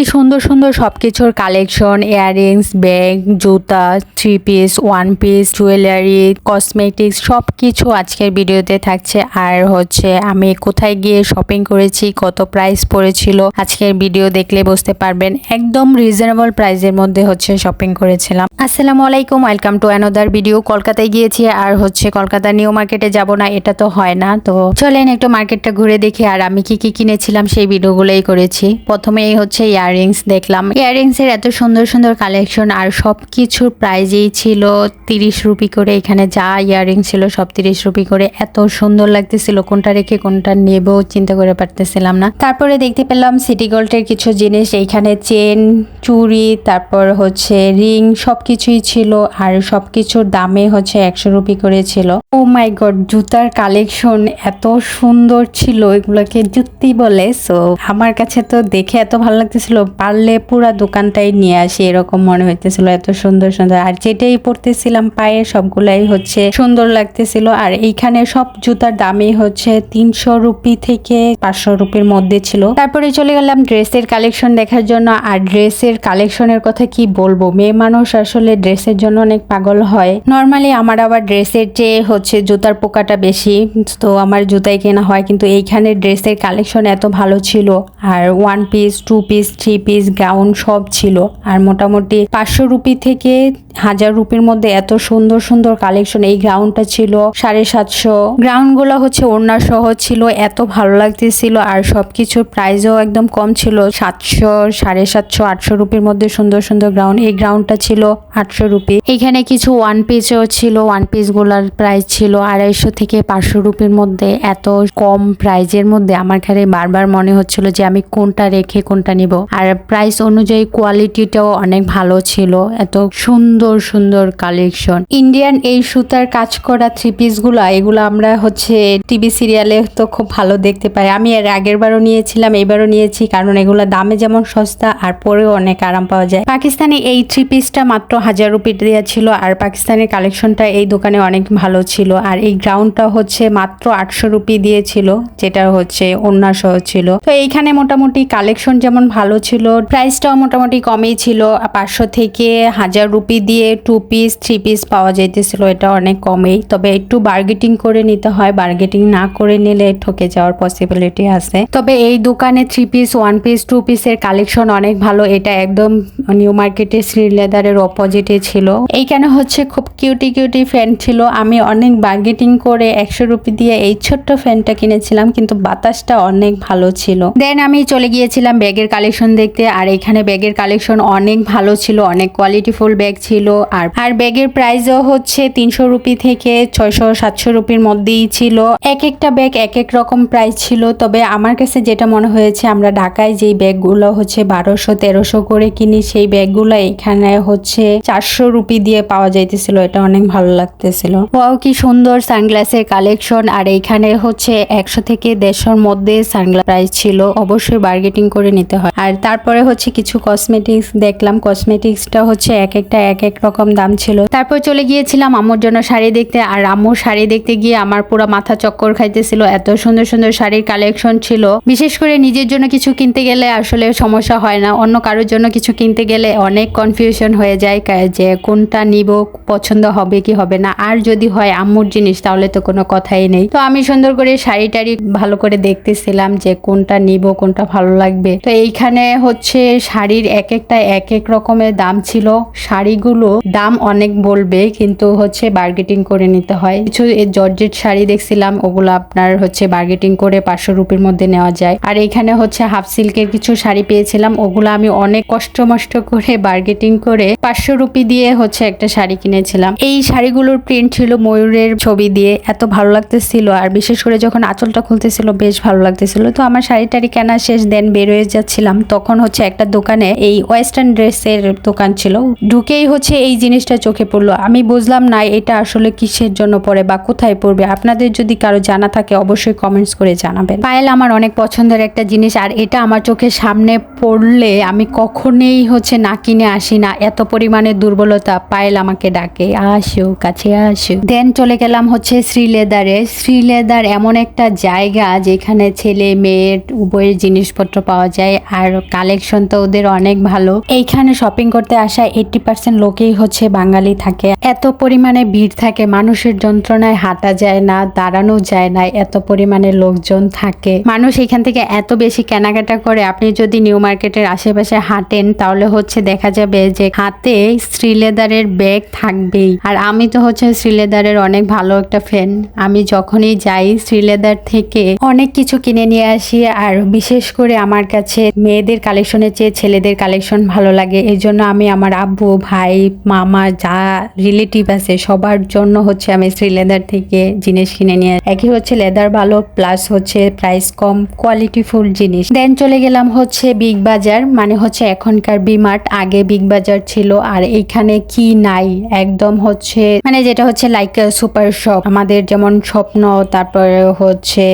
কি সুন্দর সুন্দর সবকিছুর কালেকশন ইয়াররিংস ব্যাগ জুতা three piece one piece jewellery cosmetics সব কিছু আজকের ভিডিওতে থাকছে। আর হচ্ছে আমি কোথায় গিয়ে শপিং করেছি, কত প্রাইস পড়েছিল আজকের ভিডিও দেখলে বুঝতে পারবেন। একদম রিজনেবল প্রাইসের মধ্যে হচ্ছে শপিং করেছিলাম। আসসালামু আলাইকুম ওয়েলকাম টু অ্যানাদার ভিডিও কলকাতায় গিয়েছি আর হচ্ছে কলকাতা নিউ মার্কেটে যাব না, এটা তো হয় না। তো চলেন একটু মার্কেটটা ঘুরে দেখি, আর আমি কি কি কিনেছিলাম সেই ভিডিওগুলোই করেছি। প্রথমেই হচ্ছে ইয়াররিংস দেখলাম। ইয়াররিংস এর এত সুন্দর সুন্দর কালেকশন আর সব কিছুর প্রাইজেই ছিল তিরিশ রুপি করে। এখানে যা ইয়াররিং ছিল সব তিরিশ রুপি করে। এত সুন্দর লাগতেছিল, কোনটা রেখে কোনটা নেব চিন্তা করে পারতেছিলাম না। তারপরে দেখতে পেলাম সিটি গোল্ডের কিছু জিনিস। এইখানে চেন চুড়ি, তারপর হচ্ছে রিং সব কিছুই ছিল আর সব কিছুর দামে হচ্ছে একশো রুপি করে ছিল। ও মাই গড জুতার কালেকশন এত সুন্দর ছিল। এগুলোকে জুতি বলে। সো আমার কাছে তো দেখে এত ভালো লাগতেছিল। পারলে পুরা দোকানটাই নিয়ে আসি, এরকম মনে হইতেছিল, এত সুন্দর সুন্দর। আর যেটাই পরতেছিলাম পায়ে সবগুলাই হচ্ছে সুন্দর লাগতেছিল। আর এইখানে সব জুতার দামই হচ্ছে তিনশো রুপি থেকে পাঁচশো রুপির মধ্যে ছিল। তারপরে চলে গেলাম ড্রেসের কালেকশন দেখার জন্য। আর ড্রেসের কালেকশনের কথা কি বলব? মেয়ে মানুষ আসলে ড্রেসের জন্য অনেক পাগল হয়। নর্মালি আমার আবার ড্রেসের চেয়ে হচ্ছে জুতার পোকাটা বেশি, তো আমার জুতাই কেনা হয়। কিন্তু এইখানে ড্রেসের কালেকশন এত ভালো ছিল। আর one piece two piece three piece gown সব ছিল। আর মোটামুটি পাঁচশো রুপি থেকে হাজার রুপির মধ্যে এত সুন্দর সুন্দর কালেকশন এই গ্রাউন্ডটা ছিল, সাড়ে সাতশো। গ্রাউন্ডগুলো হচ্ছে ওড়না সহ ছিল, এত ভালো লাগতেছিল আর সবকিছুর প্রাইসও একদম কম ছিল, সাতশো, সাড়ে সাতশো, আটশো রুপির মধ্যে সুন্দর সুন্দর গ্রাউন্ড এই গ্রাউন্ডটা ছিল আটশো রুপি। এখানে কিছু ওয়ান পিসও ছিল ওয়ান পিসগুলার প্রাইস ছিল আড়াইশো থেকে পাঁচশো রুপির মধ্যে। এত কম প্রাইজের মধ্যে আমার কাছে বারবার মনে হচ্ছিল যে আমি কোনটা রেখে কোনটা নিব। আর প্রাইস অনুযায়ী কোয়ালিটিটাও অনেক ভালো ছিল। এত সুন্দর সুন্দর কালেকশন ইন্ডিয়ান এই সুতার কাজ করা থ্রি পিসগুলা, এগুলো আমরা হচ্ছে টিভি সিরিয়ালে তো খুব ভালো দেখতে পাই। আমি এর আগের বারও নিয়েছিলাম, এবারও নিয়েছি কারণ এগুলো দামে যেমন সস্তা আর পরেও অনেক আরাম পাওয়া যায়। পাকিস্তানে এই থ্রি পিসটা মাত্র হাজার রুপি দেওয়া ছিল আর পাকিস্তানের কালেকশনটা এই দোকানে অনেক ভালো ছিল। আর এই গ্রাউন্ডটা হচ্ছে মাত্র আটশো রুপি দিয়েছিল, যেটা হচ্ছে অন্য সহ ছিল। তো এইখানে মোটামুটি কালেকশন যেমন ভালো ছিল প্রাইসটাও মোটামুটি কমই ছিল। পাঁচশো থেকে হাজার রুপি দিয়ে টু পিস থ্রি পিস পাওয়া যাইতেছিল। এটা অনেক কমেই। তবে একটু বার্গেটিং করে নিতে হয়। বার্গেটিং না করে নিলে ঠকে যাওয়ার পসিবিলিটি আছে। তবে এই দোকানে three piece one piece two পিসের কালেকশন অনেক ভালো। এটা একদম নিউ মার্কেটে শ্রী লেদারের অপোজিটে ছিল। এইখানে হচ্ছে খুব কিউটি কিউটি ফ্যান ছিল। আমি অনেক বার্গেটিং করে একশো রুপি দিয়ে এই ছোট্ট ফ্যানটা কিনেছিলাম। কিন্তু বাতাসটা অনেক ভালো ছিল। দেন আমি চলে গিয়েছিলাম ব্যাগের কালেকশন দেখতে। আর এখানে ব্যাগের কালেকশন অনেক ভালো ছিল, অনেক কোয়ালিটিফুল ব্যাগ ছিল। আর আর ব্যাগের প্রাইসও হচ্ছে তিনশো রুপি থেকে ছয়শো, সাতশো রুপির মধ্যেই ছিল। এক একটা ব্যাগ এক এক রকম প্রাইস ছিল। তবে আমার কাছে যেটা মনে হয়েছে, আমরা ঢাকায় যেই ব্যাগগুলো হচ্ছে বারোশো, তেরোশো করে কিনি, সেই ব্যাগগুলো এখানে হচ্ছে চারশো রুপি দিয়ে পাওয়া যাইতেছিল। এটা অনেক ভালো লাগতেছিল। ওয়াও, কি সুন্দর সানগ্লাসের কালেকশন আর এইখানে হচ্ছে একশো থেকে দেড়শোর মধ্যে সানগ্লাস প্রাইস ছিল। অবশ্যই বার্গেটিং করে নিতে হয়। আর তারপরে হচ্ছে কিছু কসমেটিক্স দেখলাম। কসমেটিক্সটা হচ্ছে এক একটা, এক এক রকম দাম ছিল। তারপর চলে গিয়েছিলাম আম্মুর জন্য শাড়ি দেখতে। আর আম্মুর শাড়ি দেখতে গিয়ে আমার পুরো মাথা চক্কর খাইতেছিল। এত সুন্দর সুন্দর শাড়ির কালেকশন ছিল। বিশেষ করে নিজের জন্য কিছু কিনতে গেলে আসলে সমস্যা হয় না। অন্য কারোর জন্য কিছু কিনতে গেলে অনেক কনফিউশন হয়ে যায় যে কোনটা নিব, পছন্দ হবে কি হবে না। আর যদি হয় আম্মুর জিনিস, তাহলে তো কোনো কথাই নেই। তো আমি সুন্দর করে শাড়ি টাড়ি ভালো করে দেখতেছিলাম যে কোনটা নিব, কোনটা ভালো লাগবে। তো এইখানে হচ্ছে শাড়ির এক একটা এক এক রকমের দাম ছিল। শাড়িগুলো দাম অনেক বলবে, কিন্তু হচ্ছে বার্গেটিং করে নিতে হয়। কিছু জর্জেট শাড়ি দেখছিলাম, ওগুলো আপনার হচ্ছে বার্গেটিং করে পাঁচশো রুপির মধ্যে নেওয়া যায়। আর এখানে হচ্ছে হাফ সিল্কের কিছু শাড়ি পেয়েছিলাম, ওগুলো আমি অনেক কষ্ট মষ্ট করে বার্গেটিং করে পাঁচশো রুপি দিয়ে হচ্ছে একটা শাড়ি কিনেছিলাম। এই শাড়িগুলোর প্রিন্ট ছিল ময়ূরের ছবি দিয়ে, এত ভালো লাগতেছিল। আর বিশেষ করে যখন আঁচলটা খুলতেছিল, বেশ ভালো লাগতেছিল। তো আমার শাড়ি টাড়ি কেনা শেষ দেন বের হয়ে যাচ্ছিলাম। তখন হচ্ছে একটা দোকানে এই ওয়েস্টার্ন ড্রেসের দোকান ছিল। ঢুকেই হচ্ছে এই জিনিসটা চোখে পড়ল। আমি বুঝলাম, না, এটা আসলে কিসের জন্য পড়ে বা কোথায় পড়বে? আপনাদের যদি কারও জানা থাকে, অবশ্যই কমেন্টস করে জানাবেন। পায়েল আমার অনেক পছন্দের একটা জিনিস, আর এটা আমার চোখের সামনে পড়লে আমি কখনোই হচ্ছে না কিনে আসি না। এত পরিমাণে দুর্বলতা, পায়েল আমাকে ডাকে আসো কাছে আসো দেন চলে গেলাম হচ্ছে শ্রী লেদারে। শ্রী লেদার এমন একটা জায়গা যেখানে ছেলে মেয়ের উভয়ের জিনিসপত্র পাওয়া যায়। আর কালেকশন তো ওদের অনেক ভালো। এইখানে শপিং করতে আসা এইটি পার্সেন্ট লোকেই হচ্ছে বাঙালি থাকে। এত পরিমাণে ভিড় থাকে, মানুষের যন্ত্রণায় হাঁটা যায় না, দাঁড়ানো যায় না, এত পরিমাণে লোকজন থাকে। মানুষ এখান থেকে এত বেশি কেনাকাটা করে, আপনি যদি নিউ মার্কেটের আশেপাশে হাঁটেন, তাহলে হচ্ছে দেখা যাবে যে হাতে শ্রীলেদারের ব্যাগ থাকবেই। আর আমি তো হচ্ছে শ্রীলেদারের অনেক ভালো একটা ফ্যান আমি যখনই যাই শ্রীলেদার থেকে অনেক কিছু কিনে নিয়ে আসি, আর বিশেষ করে আমার কাছে মেয়েদের কালেকশনের চেয়ে ছেলেদের কালেকশন ভালো লাগে। এই জন্য আমি আমার আব্বু, ভাই, মামা, যা রিলেটিভ আছে, সবার জন্য হচ্ছে আমি শ্রীলেদার থেকে জিনিস কিনে নিয়ে একই হচ্ছে লেদার ভালো প্লাস হচ্ছে প্রাইস কম কোয়ালিটিফুল জিনিস। দেন চলে গেলাম হচ্ছে বিগ বাজার মানে হচ্ছে এখনকার বিমার্ট আগে বিগ বাজার ছিল, আর এইখানে কি নাই? একদম হচ্ছে মানে যেটা হচ্ছে লাইক সুপার শপ আমাদের যেমন স্বপ্ন, তারপরে হচ্ছে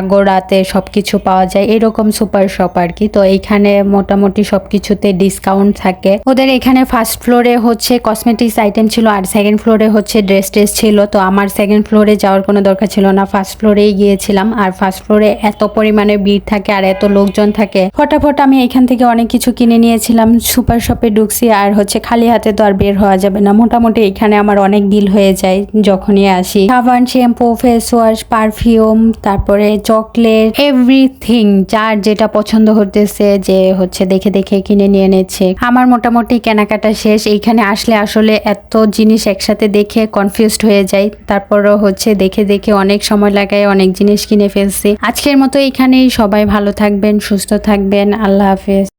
আগোড়াতে সবকিছু পাওয়া যায়, এরকম সুপার শপ আর কি। তো এইখানে মোটামুটি সবকিছুতে ডিসকাউন্ট থাকে। ওদের এখানে ফার্স্ট ফ্লোরে হচ্ছে কসমেটিক্স আইটেম ছিল আর সেকেন্ড ফ্লোরে হচ্ছে ড্রেস ট্রেস ছিল। তো আমার সেকেন্ড ফ্লোরে যাওয়ার কোনো দরকার ছিল না। ফার্স্ট ফ্লোরেই গিয়েছিলাম। আর ফার্স্ট ফ্লোরে এত পরিমাণে ভিড় থাকে আর এত লোকজন থাকে। ফটাফট আমি এখান থেকে অনেক কিছু কিনে নিয়েছিলাম। সুপার শপে ঢুকছি আর হচ্ছে খালি হাতে তো আর বের হওয়া যাবে না। মোটামুটি এখানে আমার অনেক বিল হয়ে যায় যখনই আসি। সাবান শ্যাম্পু ফেস ওয়াশ পারফিউম তারপরে চকলেট এভরিথিং যার যেটা পছন্দ হতেছে, যে হচ্ছে দেখে দেখে কিনে নিয়ে নিচ্ছে। আমার মোটামুটি কেনাকাটা শেষ। এইখানে আসলে আসলে এত জিনিস একসাথে দেখে কনফিউজড হয়ে যায় তারপরও হচ্ছে দেখে দেখে অনেক সময় লাগায় অনেক জিনিস কিনে ফেলছি। আজকের মতো এখানেই সবাই ভালো থাকবেন, সুস্থ থাকবেন। আল্লাহ হাফেজ।